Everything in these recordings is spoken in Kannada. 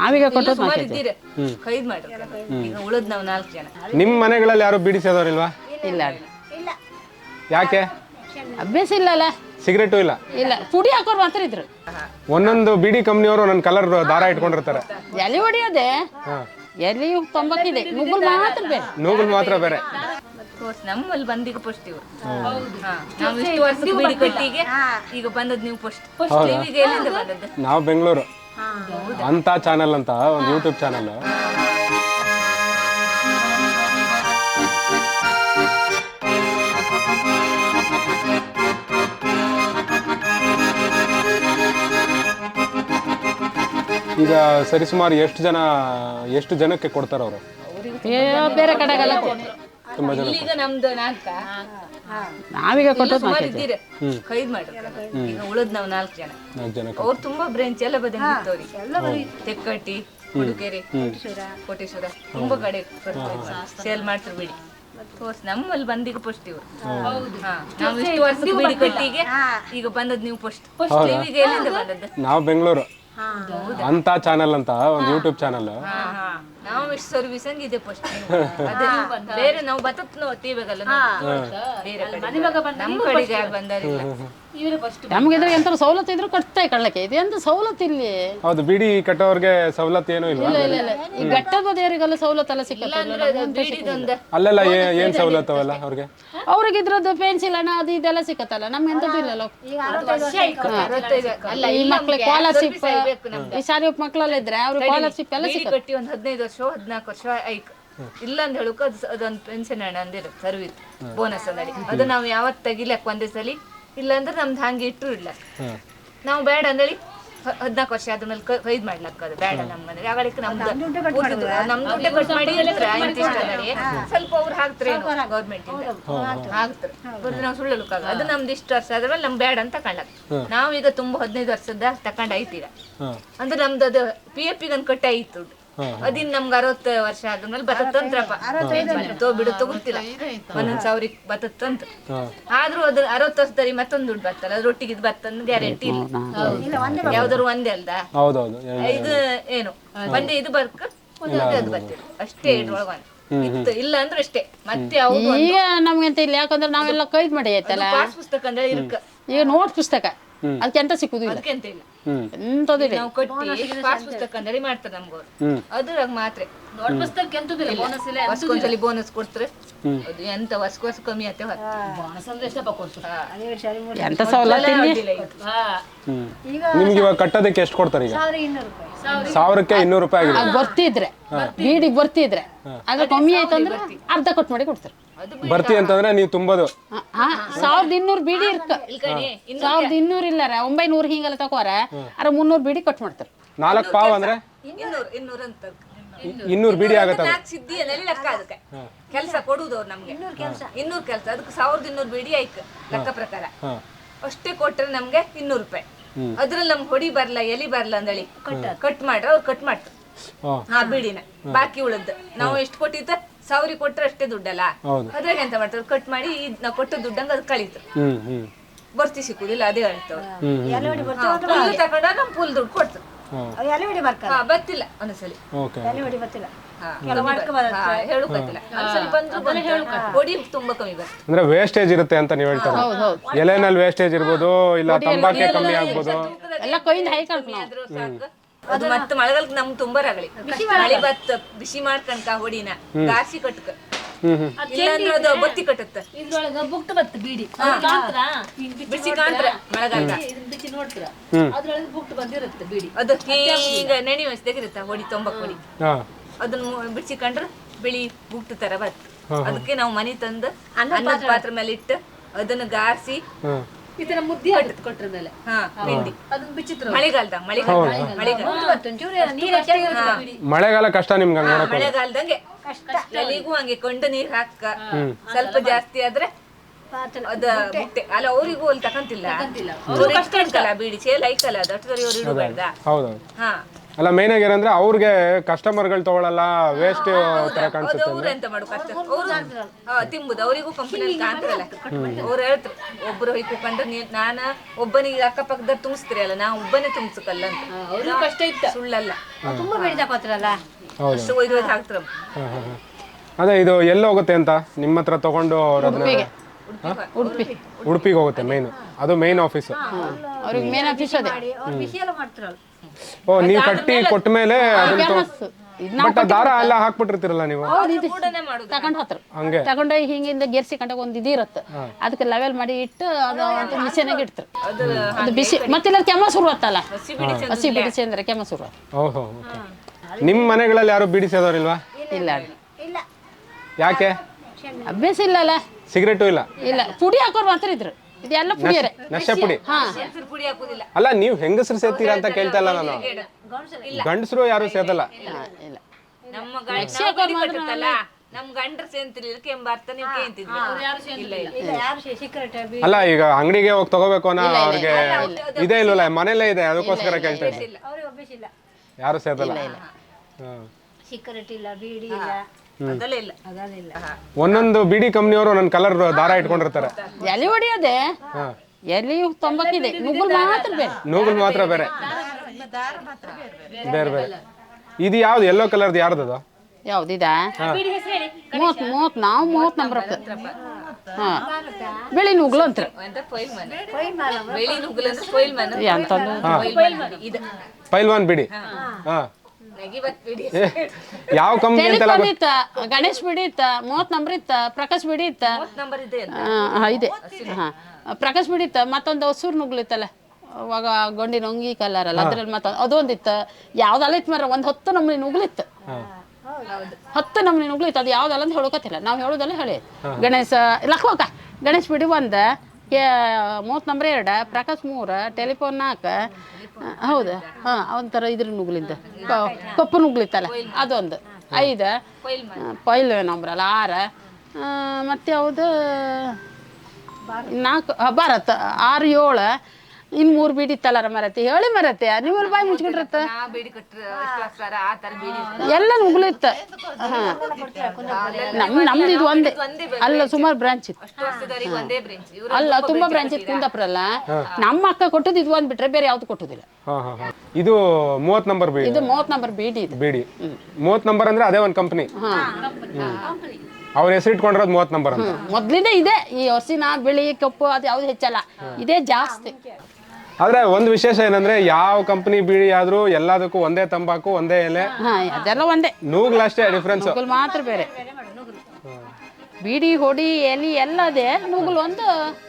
ನಾವೀಗ ಕೊಟ್ಟು ಸುಮಾರು ಇದ್ದೀರಿ. ಮಾಡ್ರಿ ಈಗ ಉಳಿದ್ ನಾವು ನಾಲ್ಕು ಜನ. ನಿಮ್ಮ ಮನೆಗಳಲ್ಲಿ ಯಾರು ಬೀಡಿ ಸೇದೋರಿಲ್ವಾ ಇಲ್ಲ. ಯಾಕೆ? ಅಭ್ಯಾಸ ಇಲ್ಲಲ್ಲ. ಸಿಗರೇಟು ಇಲ್ಲ. ಇಲ್ಲ. ಪುಡಿ ಹಾಕೋರು ಮಾತ್ರ ಇದ್ರು. ಒಂದೊಂದು ಬಿಡಿ ಕಂಪ್ನಿಯವರು ಒಂದೊಂದು ಕಲರ್ ದಾರ ಇಟ್ಕೊಂಡಿರ್ತಾರೆ. ಎಲ್ಲಿ ಹೊಡಿಯೋದೆ ಎಲ್ಲಿ ಎಲೆ ತೊಂಬಕ್ಕಿದೆ. ನುಗ್ಗುಲ್ ಮಾತ್ರ ಬೇರೆ. ನೂಗಲ್ ಮಾತ್ರ ಬೇರೆ. ನಮ್ಮಲ್ಲಿ ಬಂದೀಗ ಪೋಸ್ಟ್ ಇವ್ರು. ಹಾ, ನಾವು ಇಷ್ಟು ಬಿಡಿ ಕಟ್ಟಿಗೆ ಈಗ ಬಂದದ್ ನೀವು ಪೋಸ್ಟ್. ಎಲ್ಲಿಂದ ಬಂದದ್ದು? ನಾವು ಬೆಂಗಳೂರು. ಅಂತ ಚಾನಲ್ ಅಂತ, ಒಂದು ಯೂಟ್ಯೂಬ್ ಚಾನಲ್ ಈಗ ಸರಿಸುಮಾರು ಎಷ್ಟು ಜನ, ಎಷ್ಟು ಜನಕ್ಕೆ ಕೊಡ್ತಾರೆ ಅವರು ಬೇರೆ ಕಡೆಗೆಲ್ಲ. ತುಂಬಾ ಜನ ಈಗ ನಮ್ದು ನಾಲ್ಕ ನಾವೀಗ ಕೊಟ್ಟದ್ದು ಸುಮಾರು ನಾಲ್ಕೈದು. ಇದ್ದೀರಿ. ಖರೀದ್ ಮಾಡ್ರಿ ಈಗ ಉಳಿದ್ ನಾವು ನಾಲ್ಕು ಜನ. ನಾಲ್ಕು ಅವ್ರು ತುಂಬಾ ಬ್ರಾಂಚ್ ಎಲ್ಲ ಬದಂಗಿತ್ತವ್ರಿ ತೆಕ್ಕಟ್ಟಿ ಹುಡುಗೇರಿ ಕೋಟೇಶ್ವರ. ತುಂಬಾ ಕಡೆ ಸೇಲ್ ಮಾಡ್ತಾರೆ ಬಿಡಿ. ತೋರ್ಸ್ ನಮ್ಮಲ್ಲಿ ಬಂದೀಗ ಪೋಸ್ಟ್ ಇವ್ರು. ಹಾ, ನಾವು ಇಷ್ಟು ವರ್ಷ ಬಿಡಿ ಕಟ್ಟಿಗೆ ಈಗ ಬಂದದ್ ನೀವು ಪೋಸ್ಟ್ ಪೋಸ್ಟ್ ಈಗ ಎಲ್ಲಿಂದ ಬಂದದ್ದು? ನಾವು ಬೆಂಗಳೂರು. ಅಂತ ಚಾನಲ್ ಅಂತ ಒಂದು ಯೂಟ್ಯೂಬ್ ಚಾನಲ್ ನಾವು ಇಷ್ಟು ಸರ್ವಿಸ್ ಹಂಗೆ ಇದೆ ಫಸ್ಟ್ ಬೇರೆ ನಾವು ಬತ್ತತ್ ನಾವು ಟಿವಿಗೆಲ್ಲ ಬೇರೆ ಕಡೆ. ನಮ್ಮ ಕಡೆಗೆ ಬಂದಾರಿಲ್ಲ. ನಮ್ಗೆ ಇದ್ರೆ ಎಂತ ಸವಲತ್ತು ಇದ್ರು ಕಟ್ತಾ ಕಳ್ಳಕ್ಕೆ. ಇದು ಎಂತ ಸವಲತ್ತು ಇಲ್ಲಿ? ಹೌದು ಬಿಡಿ ಕಟ್ಟೋರ್ಗೆ ಸವಲತ್ತು ಏನು ಇಲ್ಲ. ಇಲ್ಲ ಇಲ್ಲ ಈ ಘಟ್ಟ ಬದಿಯವರಿಗೆಲ್ಲ ಸವಲತ್ತೆಲ್ಲ ಸಿಕ್ಕತ್ತಲ್ಲ? ಬೀಡಿದೊಂದು ಅಲ್ಲೆಲ್ಲ ಏನ್ ಸವಲತ್ತು ಅವಲ್ಲ ಅವ್ರಿಗೆ? ಅವ್ರಿಗೆ ಇದ್ರದ್ದು ಪೆನ್ಸಿಲ್ ಹಣ ಅದು ಇದೆಲ್ಲ ಸಿಕ್ಕತ್ತಲ್ಲ? ನಮ್ಗೆ ಎಂತದ್ದು ಇಲ್ಲಲ್ಲ? ಈ ಮಕ್ಳು ಸ್ಕಾಲರ್ಶಿಪ್. ಈ ಶಾಲೆ ಮಕ್ಕಳೆಲ್ಲ ಇದ್ರೆ ಅವ್ರಿಗೆ ಸ್ಕಾಲರ್ಶಿಪ್ ಎಲ್ಲ ಸಿಕ್ಕ ಒಂದ್ ಹದಿನೈದು ವರ್ಷ ಹದಿನಾಲ್ಕು ವರ್ಷ ಐಕ್ ಇಲ್ಲ ಅಂತ ಹೇಳಕ್ ಅದು ಅದೊಂದು ಪೆನ್ಷನ್ ಹಣ ಅಂದಿರು ಸರ್ವಿಸ್ ಬೋನಸ್ ಅಂದಡಿ ಅದು ನಾವು ಯಾವತ್ತು ತೆಗಿಲಕ್ ಒಂದೇ ಸಲಿ ಇಲ್ಲ ಅಂದ್ರೆ ನಮ್ದು ಹಂಗೆ ಇಟ್ಟರು ಇಲ್ಲ. ನಾವು ಬೇಡ ಅಂದೇಳಿ ಹದಿನಾಲ್ಕು ವರ್ಷ ವರ್ಷ ಆದ್ಮೇಲೆ ಕೈದ್ ಮಾಡ್ಲಕ್ಕ ಅದು ಬೇಡ ನಮ್ಮ ಮನೆಗೆ. ಆಗಳಿಕೆ ನಮ್ದು ನಮ್ ದುಡ್ಡೇ ಕಟ್ ಮಾಡಿ ಸ್ವಲ್ಪ ಅವ್ರು ಹಾಕ್ತಾರೆ ಗೌರ್ಮೆಂಟ್ ಇಂದ ಹಾಕ್ತಾರೆ. ಬರೀ ನಾವು ಸುಳ್ಳು ಲುಕ್ ಅದು ನಮ್ದು ಇಷ್ಟು ವರ್ಷ ಆದ್ಮೇಲೆ ನಮ್ ಬೇಡ ಅಂತ ತಕೊಳ್ಳಕ್ ನಾವೀಗ ತುಂಬಾ ಹದಿನೈದು ವರ್ಷದ ತಕೊಂಡ್ ಐತೀರ ಅಂದ್ರೆ ನಮ್ದು ಅದು ಪಿ ಎಫ್ಗೆ ಕಟ್ಟ ಆಯ್ತು ಅದಿನ್ ನಮ್ಗೆ ಅರವತ್ತು ವರ್ಷ ಆದ್ಮೇಲೆ ಬತ್ತಂತ್ರಪ್ಪ ತೋ ಬಿಡುತ್ತೋ ಗೊತ್ತಿಲ್ಲ. ಒಂದೊಂದ್ ಸಾವಿರಕ್ಕೆ ಬತ್ತಂತ ಆದ್ರೂ ಅದು ಅರವತ್ತು ವರ್ಷದಲ್ಲಿ ಮತ್ತೊಂದು ದುಡ್ಡು ಬರ್ತಲ್ಲ. ಅದ್ರೊಟ್ಟಿಗೆ ಇದು ಬತ್ತಂದ್ ಗ್ಯಾರಂಟಿ ಇಲ್ಲ. ಯಾವ್ದಾದ್ರು ಒಂದೇ ಅಲ್ದ? ಇದು ಏನು? ಒಂದೇ ಇದು ಬರ್ಕ ಒಂದೇ ಅದು ಬರ್ತಿಲ್ಲ. ಅಷ್ಟೇ ಇದ್ರೊಳಗ ಇತ್ತು. ಇಲ್ಲ ಅಂದ್ರೆ ಅಷ್ಟೇ. ಮತ್ತೆ ಯಾವ್ದು ಈಗ ನಮ್ಗೆ ಅಂತ ಇಲ್ಲ. ಯಾಕಂದ್ರೆ ನಾವೆಲ್ಲ ಕೈದ್ ಮಾಡಿ ಆಯ್ತಲ್ಲ? ಪಾಸ್ ಪುಸ್ತಕ ಅಂದ್ರೆ ಇರ್ಕ. ಈಗ ನೋಟ್ ಪುಸ್ತಕ. ಅದಕ್ಕೆ ಎಂತ ಸಿಕ್ಕುದಿಲ್ಲ. ಅದಕ್ಕೆ ಅಂತ ಇಲ್ಲ. ಎಂತದಿಲ್ಲ. ನಾವು ಕಟ್ಟಿ ಪಾಸ್ ಪುಸ್ತಕ ಮಾಡ್ತಾರೆ ಅದ್ರಾಗ ಮಾತ್ರ. ವರ್ಷಕ್ಕೊಂದ್ಸಲಿ ಬೋನಸ್ ಕೊಡ್ತಾರೆ. ಅದು ಎಂತ ವರ್ಷ ವರ್ಷ ಕಮ್ಮಿ ಆತೆ ಎಂತ ಸವಲತ್ತು ಇಲ್ಲಿ ಹ್ಮ್. ನಿಮ್ಗೆ ಇವಾಗ ಕಟ್ಟೋದಕ್ಕೆ ಎಷ್ಟು ಕೊಡ್ತಾರೆ ಈಗ? ಸಾವಿರಕ್ಕೆ ಇನ್ನೂರು ರೂಪಾಯಿ ಆಗಿದೆ ಅದು ಬರ್ತಿದ್ರೆ ಬೀಡಿಗೆ ಬರ್ತಿದ್ರೆ ಅದು ಕಮ್ಮಿ ಆಯ್ತು ಅಂದ್ರೆ ಅರ್ಧ ಕೊಟ್ಟು ಮಾಡಿ ಕೊಡ್ತಾರೆ. ಬರ್ತಿ ಅಂತಂದ್ರೆ ನೀವು ತುಂಬೋದು. ಆ, ಸಾವಿರದ ಇನ್ನೂರು ಬೀಡಿ ಇರ್ತ ಸಾವಿರದ ಇನ್ನೂರು ಇಲ್ಲಾರ ಒಂಬೈನೂರು ಹಿಂಗೆಲ್ಲ ತಗೋರ ಅರ ಮುನ್ನೂರು ಬೀಡಿ ಕಟ್ ಮಾಡ್ತಾರೆ. ನಾಲ್ಕು ಪಾವ್ ಅಂದ್ರೆ? ಇನ್ನೂರು ಇನ್ನೂರು ಅಂತ ಇನ್ನೂರು ಬೀಡಿ ಆಗತ್ತೆ ನಾಲ್ಕು ಸಿದ್ಧಿಯಲ್ಲಿ ಲೆಕ್ಕ ಅದಕ್ಕೆ ಕೆಲಸ ಕೊಡುದು ಅವ್ರು ನಮ್ಗೆ. ಇನ್ನೂರು ಕೆಲಸ. ಅದಕ್ಕೆ ಸಾವಿರದ ಇನ್ನೂರು ಬೀಡಿ ಆಯ್ತು ಲೆಕ್ಕ ಪ್ರಕಾರ. ಅಷ್ಟೇ ಕೊಟ್ರೆ ನಮ್ಗೆ ಇನ್ನೂರು ರೂಪಾಯಿ. ಅದ್ರಲ್ಲಿ ನಮ್ಗೆ ಹೊಡಿ ಬರ್ಲ ಎಲಿ ಬರ್ಲ ಹೇಳಿ ಕಟ್ ಮಾಡ್ರ ಅವ್ರು ಕಟ್ ಮಾಡ್ತಾರೆ ಆ ಬಿಡಿನ ಬಾಕಿ ಉಳದ್ ನಾವು ಎಷ್ಟು ಕೊಟ್ಟಿದ್ದ? ಸಾವಿರ ಕೊಟ್ರೆ ಅಷ್ಟೇ ದುಡ್ಡಲ್ಲ. ಹೌದು. ಅದ್ರಾಗ ಎಂತ ಮಾಡ್ತಾರೆ? ಕಟ್ ಮಾಡಿ ಇದ್ ನಾವು ಕೊಟ್ಟ ದುಡ್ಡಂಗ ಅದ್ ಕಳೀತು ಬರ್ತಿ ಸಿಕ್ಕುದಿಲ್ಲ ಅದೇ ಹೇಳ್ತಾವ ತಗೊಂಡ ನಮ್ ಪುಲ್ ದುಡ್ಡು ಕೊಡ್ತು ಬರ್ತಿಲ್ಲ ಹಾ ಬತ್ತಿಲ್ಲ ಒಂದ್ಸಲಿ ಓಕೆ ಬಂದ್ರು ತುಂಬಾ ಕಮ್ಮಿ ಬರ್ತದೆ ಅಂದ್ರೆ ವೇಸ್ಟೇಜ್ ಇರುತ್ತೆ ಅಂತ ನೀವು ಹೇಳ್ತಾರೆ? ಎಲೆನಲ್ಲಿ ವೇಸ್ಟೇಜ್ ಇರ್ಬೋದು ಇಲ್ಲ ತಂಬಾಕೆ ಕಮ್ಮಿ ಆಗ್ಬೋದು. ಎಲ್ಲ ಕೈಯಿಂದ ಹೈಕಳ್ಕ ನಾವು. ಆದ್ರೂ ಸಾಕು. ಅದು ಮತ್ತೆ ಮಳೆಗಾಲಕ್ಕೆ ನಮ್ಗೆ ತುಂಬಾ ರಗಳಿ. ಮಳೆ ಬತ್ತ ಬಿಸಿ ಮಾಡ್ಕಂಕ ಹೊಡಿನ. ಗಾಸಿ ಕಟ್ಕ. ಹ್ಮ್ ಹ್ಮ್. ಇಲ್ಲಾಂದ್ರೆ ಅದು ಬತ್ತಿ ಕಟ್ಟುತ್ತ. ಇದ್ರೊಳಗ ಬುಕ್ಟ್ ಬತ್ತ ಬೀಡಿ. ಬಿಸಿ ಕಾಂತ್ರ ಮಳೆಗಾಲ. ಬಿಸಿ ನೋಡ್ತೀರ. ಅದ್ರೊಳಗೆ ಬುಕ್ಟ್ ಬಂದಿರುತ್ತೆ ಬೀಡಿ. ಅದು ಈಗ ನೆನೆ ತೆಗಿರುತ್ತ ಹೊಡಿ ತೊಂಬಕ್ ಹೊಡಿ. ಹಾಂ. ಅದನ್ನ ಬಿಡ್ಸಿಕೊಂಡ್ರೆ ಬಿಳಿ ಬುಟ್ಟು ತರ ಬತ್ತು ಅದಕ್ಕೆ ನಾವು ಮನೆ ತಂದು ಅನ್ನದ ಪಾತ್ರ. ಮೇಲೆ ಇಟ್ಟು ಅದನ್ನ ಗಾರ್ಸಿ ಹಾಂ. ಈ ತರ ಮುದ್ದೆ ಆಗುತ್ತೆ ಕೊಟ್ರ ಮೇಲೆ? ಹಾ ಪಿಂಡಿ ಅದನ್ನ ಮಳೆಗಾಲದಾಗ ಮಳೆಗಾಲ ಕಷ್ಟ ನಿಮ್ಗೆ ಮಳೆಗಾಲದಂಗೆ ಎಲ್ಲಿಗೂ ಹಂಗೆ ಕೊಂಡು ನೀರ್ ಹಾಕ ಸ್ವಲ್ಪ ಜಾಸ್ತಿ ಆದ್ರೆ ಅದ ಬುಟ್ಟೆ. ಅಲ್ಲ ಅವರಿಗೂ ಅಲ್ಲಿ ತಕಂತಿಲ್ಲ. ಅವ್ರು ಕಷ್ಟ ಇರ್ತಲ್ಲ ಬೀಡಿ. ಚೇಲ್ ಐಕಲ್ಲ ಅದು ಅಷ್ಟು ಅವ್ರು ಇಡಬಾರ್ದ ಹಾ. ಅಲ್ಲ ಮೇನ್ ಆಗಿ ಏನಂದ್ರೆ ಅವ್ರಿಗೆ ಕಸ್ಟಮರ್ಗಳು ತಗೊಳಲ್ಲ ವೇಸ್ಟ್ ತರ ಕಾಣಿಸುತ್ತೆ ಅವ್ರು ಎಂತ ಮಾಡು ಕಷ್ಟ ಅವ್ರು ತಿಂಬುದು. ಅವರಿಗೂ ಕಂಪನಿ ಕಾಣ್ತಿರಲ್ಲ ಅವ್ರು ಹೇಳ್ತಾರೆ ಒಬ್ರು ಹೋಗಿ ಕುತ್ಕೊಂಡ್ರೆ ನೀ ನಾನ ಒಬ್ಬನಿಗೆ ಅಕ್ಕಪಕ್ಕದ ತುಂಬಿಸ್ತೀರಿ ಅಲ್ಲ ನಾ ಒಬ್ಬನೇ ತುಂಬಿಸಕಲ್ಲ ಅಂತ. ಅವ್ರಿಗೂ ಕಷ್ಟ ಇತ್ತು. ಸುಳ್ಳಲ್ಲ. ತುಂಬಾ ಬೇಡಿದ ಪಾತ್ರಲ್ಲ ಹೌದು. ಅಷ್ಟು ಒಯ್ದು ಒಯ್ದು ಹಾಕ್ತಾರ. ಅದೇ ಇದು ಎಲ್ಲಿ ಹೋಗುತ್ತೆ ಅಂತ? ನಿಮ್ಮ ಹತ್ರ ತಗೊಂಡು ಅವ್ರ ಉಡುಪಿ. ಉಡುಪಿಗೆ ಹೋಗುತ್ತೆ ಮೇನ್ ಅದು ಮೇನ್ ಆಫೀಸ್ ಅವ್ರಿಗೆ ಮೇನ್ ಆಫೀಸ್ ಅದೇ. ಅವ್ರು ಬಿಸಿ ಎಲ್ಲ ಮಾಡ್ತಾರಲ್ಲ. ಓ ನೀವು ಕಟ್ಟಿ ಕೊಟ್ಟ ಮೇಲೆ ಅದನ್ನ ಬಟ್ ದಾರ ಎಲ್ಲ ಹಾಕ್ಬಿಟ್ಟಿರ್ತೀರಲ್ಲ ನೀವು? ಕೂಡನೇ ಮಾಡುದು. ತಗೊಂಡ್ ಹೋತ್ರ. ಹಂಗೆ. ತಗೊಂಡು ಹಿಂಗಿಂದ ಗೆರ್ಸಿ ಕಂಡಾಗ ಒಂದ್ ಇದು ಇರುತ್ತೆ. ಅದಕ್ಕೆ ಲೆವೆಲ್ ಮಾಡಿ ಇಟ್ಟು ಅದು ಒಂದು ಮಿಷಿನಾಗ ಇಡ್ತಾರೆ ಅದು ಬಿಸಿ ಮತ್ತಿಲ್ಲ ಕೆಮ್ಮ ಶುರುವತ್ತಲ್ಲ ಹಸಿ ಬಿಡಿ ಚಂದ ಹಸಿ ಬಿಡಿಸಿ ಅಂದ್ರೆ ಕೆಮ್ಮ ಶುರು ಓಹೋ ನಿಮ್ಮ ಮನೆಗಳಲ್ಲಿ ಯಾರು ಬಿಡಿಸಿದವರಿಲ್ವಾ ಇಲ್ಲ ಯಾಕೆ? ಅಭ್ಯಾಸ ಇಲ್ಲಲ್ಲ? ಸಿಗರೇಟು ಇಲ್ಲ? ಇಲ್ಲ. ಪುಡಿ ಹಾಕೋರು ಮಾತ್ರ ಇದ್ರು. ಇದೆಲ್ಲ ಪುಡಿಯರೆ. ನಶೆ ಪುಡಿ. ಅಲ್ಲ ನೀವು ಹೆಂಗಸರು ಸೇರ್ತೀರಾ ಅಂತ ಕೇಳ್ತಾ ಇಲ್ಲ ನಾನು. ಗಂಡಸರು ಯಾರು ಸೇದಲ್ಲ ಇಲ್ಲ ನಮ್ಮ ಗಂಡ ಕಟ್ಟುತ್ತಲ್ಲ. ನಮ್ ಗಂಡ್ರ ಸೇಂತಿರ್ಲಿಲ್ಲ ಕೆಂಬಾರ್ತ ನೀವು ಕೇಂತಿದ್ರಿ ಇಲ್ಲ ಇಲ್ಲ. ಇಲ್ಲ. ಯಾರು ಸೀಕ್ರೆಟ್ ಅಲ್ಲ ಈಗ ಅಂಗಡಿಗೆ ಹೋಗಿ ತಗೋಬೇಕು ಅನ್ನೋ ಅವ್ರಿಗೆ ಇದೇ ಇಲ್ವಲ್ಲ ಮನೇಲೇ ಇದೆ ಅದಕ್ಕೋಸ್ಕರ ಕೇಳ್ತಾ ಇದ್ದೀನಿ. ಯಾರು ಸೇದಲ್ಲ ಇಲ್ಲ ಬೀಡಿ ಇಲ್ಲ. ಒಂದೊಂದು ಬಿಡಿ ಕಂಪ್ನಿಯವರು ನನ್ನ ಕಲರ್ ದಾರ ಇಟ್ಕೊಂಡಿರ್ತಾರೆ. ಎಲೆ ಹೊಡಿಯೋದೆ? ಎಲ್ಲಿ ಎಲೆ ತೊಂಬತ್ತಿದೆ. ನುಗ್ಗುಲ್ ಮಾತ್ರ ಬೇರೆ. ನೂಗುಲ್ ಮಾತ್ರ ಬೇರೆ. ಬೇರೆ. ಬೇರೆ. ಇದು ಯಾವ್ದು? ಯೆಲ್ಲೋ ಕಲರ್ದು ಯಾರ್ದು ಯಾವ್ದಿದಾ? ಮೂವತ್ ಮೂವತ್ ನಾವು ಮೂವತ್ ನಂಬರ್ ಹಾ. ಬೆಳಿ ನುಗ್ಲು ಅಂತ ಪೈಲ್ವಾನ್ ಬಿಡಿ. ಹಾ. ಯಾವ ಕಂಪ್ನಿ ಅಂತೆಲ್ಲ ಟೆಲಿಫೋನ್ ಇತ್ತ ಗಣೇಶ್ ಬಿಡಿ ಇತ್ತ ಮೂವತ್ ನಂಬರ್ ಇತ್ತ ಪ್ರಕಾಶ್ ಬಿಡಿ ಇತ್ತ. ನಂಬರ್ ಇದೆ ಅಂತ. ಆ, ಹಾ, ಇದೆ. ಹಾ. ಪ್ರಕಾಶ್ ಬಿಡಿ ಇತ್ತ ಮತ್ತೊಂದು ಹಸೂರು ನುಗ್ಲಿತ್ತಲ್ಲ ಅವಾಗ ಗೊಂಡಿನ ಅಂಗಿ ಕಲರ್ ಅಲ್ಲ ಅದ್ರಲ್ಲಿ ಮತ್ತೊಂದು ಇತ್ತ. ಯಾವ್ದಲ್ಲ ಇತ್ತು ಮರ ಒಂದ್ ಹತ್ತು ನಮ್ನಿ ನುಗ್ಲಿತ್ತು. ಹತ್ತು ನಮೂನಿ ನುಗ್ಲಿತ್ತು ಅದು ಯಾವ್ದಲ್ಲ ಅಂತ ಹೇಳೋಕತ್ತಿಲ್ಲ. ನಾವು ಹೇಳೋದಲ್ಲ ಹೇಳಿ. ಗಣೇಶ ಲಕ್ಕೋಕ ಗಣೇಶ್ ಬಿಡಿ ಒಂದು ಮೂವತ್ತು ನಂಬರ್ ಎರಡು, ಪ್ರಕಾಶ್ ಮೂರು ಟೆಲಿಫೋನ್ ನಾಲ್ಕು. ಹೌದು. ಹಾಂ, ಒಂಥರ ಇದ್ರ ನುಗ್ಲಿಂದ. ಕಪ್ಪು ನುಗ್ಲಿತ್ತಲ್ಲ, ಅದೊಂದು. ಐದು. ಪೈಲ್ ನಂಬರ್ ಅಲ್ಲ ಆರು. ಮತ್ತೆ ಯಾವುದು? ನಾಲ್ಕು ಭಾರತ್, ಆರು ಏಳು. ಇನ್ನು ಮೂರ್ ಬೀಡಿ ಇತ್ತಲ್ಲ ಮರತಿ ಹೇಳಿ ಮರತಿ ನಿಮ್ಮ ಬಾಯಿ ಮುಚ್ಕೊಂಡಿರತ್ತ ನಾ ಬೇಡಿ ಕಟ್ರ ಅಷ್ಟು ಆ ತರ ಬೇಡಿ ಎಲ್ಲ ನುಗ್ಲಿತ್ತ ಇತ್ತ ನಮ್ ನಮ್ದು ಇದು ಒಂದೇ. ಅಲ್ಲ ಸುಮಾರು ಬ್ರಾಂಚ್ ಇತ್ತು. ಅಲ್ಲ ತುಂಬಾ ಬ್ರಾಂಚ್ ಇತ್ತು ಕುಂದಪ್ರಲ್ಲ ಅಲ್ಲ. ನಮ್ಮ ಅಕ್ಕ ಕೊಟ್ಟದ್ದು ಇದು ಒಂದ್ ಬಿಟ್ರೆ ಬೇರೆ ಯಾವ್ದು ಕೊಟ್ಟುದಿಲ್ಲ. ಹಾ ಹಾ ಹಾ. ಇದು ಮೂವತ್ ನಂಬರ್ ಬೀಡಿ. ಇದು ಮೂವತ್ ನಂಬರ್ ಬೀಡಿ ಇದು. ಬೀಡಿ. ಮೂವತ್ ನಂಬರ್ ಅಂದ್ರೆ ಅದೇ ಒಂದ್ ಕಂಪನಿ ಹಾ. ಅವ್ರ ಹೆಸರು ಇಟ್ಕೊಂಡಿರೋದು ಮೂವತ್ ನಂಬರ್ ಅಂತ. ಮೊದ್ಲಿಂದ ಇದೆ. ಈ ಹಸಿನ ಬಿಳಿ ಕಪ್ಪು ಅದು ಯಾವ್ದು ಹೆಚ್ಚಲ್ಲ. ಇದೇ ಜಾಸ್ತಿ. ಆದ್ರೆ ಒಂದು ವಿಶೇಷ ಏನಂದ್ರೆ ಯಾವ ಕಂಪನಿ ಬೀಡಿ ಆದ್ರೂ ಎಲ್ಲದಕ್ಕೂ ಒಂದೇ ತಂಬಾಕು ಒಂದೇ ಎಲೆ. ಹಾ ಅದೆಲ್ಲ ಒಂದೇ. ನೂಗ್ಲಷ್ಟೇ ಡಿಫ್ರೆನ್ಸ್ ನುಗ್ಗಲ್ ಮಾತ್ರ ಬೇರೆ. ಬೀಡಿ ಹೊಡಿ ಎಲಿ ಎಲ್ಲ ಅದೇ ನುಗ್ಗಲ್ ಒಂದು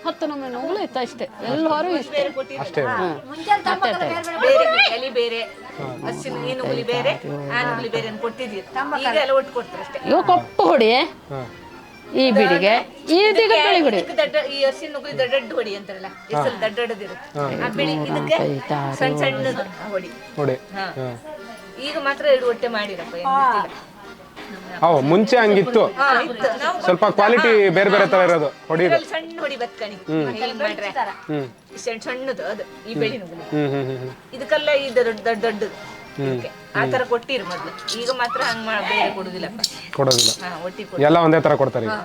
ಹತ್ತು ನಮೂನೆ ನುಗ್ಗಲು ಇತ್ತು ಅಷ್ಟೇ. ಎಲ್ಲರೂ ಇಷ್ಟೇ. ಅಷ್ಟೇ ಮುಂಚೆ ತಂಬಾಕು ಬೇರೆ ಬೇರೆ ಬೇರೆ ಎಲಿ ಬೇರೆ ಹಸಿನ ಈ ನುಗ್ಲಿ ಬೇರೆ ಆ ನೂಗಲಿ ಬೇರೆ ಅಂತ ಕೊಟ್ಟಿದ್ದೀರಿ ಈಗ ಎಲ್ಲ ಒಟ್ಟು ಕೊಡ್ತಾರೆ ಅಷ್ಟೇ. ಇವು ಕಪ್ಪು ಹೊಡಿ. ಈ ಬಿಡಿಗೆ. ಈ ಬಿಳಿ ಬಿಡಿ. ದಡ್ಡ ಈ ಹಸಿನ ನುಗ್ಗಿ ದಡ್ಡ ಹೊಡಿ ಅಂತಾರಲ್ಲ ಹೆಸರು ಆ ಬಿಳಿ ಇದಕ್ಕೆ ಸಣ್ಣ ಸಣ್ಣದು ಹೊಡಿ. ನೋಡಿ ಹಾ. ಈಗ ಮಾತ್ರ ಎರಡು ಹೊಟ್ಟೆ ಮಾಡಿರಪ್ಪ ಏನ್ ಗೊತ್ತಿಲ್ಲ. ಅವು ಮುಂಚೆ ಹಂಗಿತ್ತು. ಹಾ, ಇತ್ತು. ನಾವು ಸ್ವಲ್ಪ ಕ್ವಾಲಿಟಿ ಬೇರೆ ಬೇರೆ ತರ ಇರೋದು. ಹೊಡಿ ಇದ್ರಲ್ಲಿ ಸಣ್ಣ ಹೊಡಿ ಬತ್ಕಣಿ. ಹೇಗ್ ಮಾಡ್ರೆ. ಹ್ಮ್. ಸಣ್ಣ ಸಣ್ಣದು ಅದು ಈ ಬೆಳಿ ಹ್ಮ್ ಹ್ಮ್ ಹ್ಮ್ ಹ್ಮ್. ಇದಕ್ಕೆಲ್ಲ ಈ ದೊಡ್ಡ ದೊಡ್ಡ ದೊಡ್ಡದು. ಆ ತರ ಕೊಟ್ಟಿರು ಮೊದ್ಲು. ಈಗ ಮಾತ್ರ ಹಂಗ್ ಬೇರೆ ಕೊಡುದಿಲ್ಲಪ್ಪ ಕೊಡೋದಿಲ್ಲ. ಹಾ ಒಟ್ಟಿ ಎಲ್ಲ ಒಂದೇ ತರ ಕೊಡ್ತಾರೆ ಈಗ.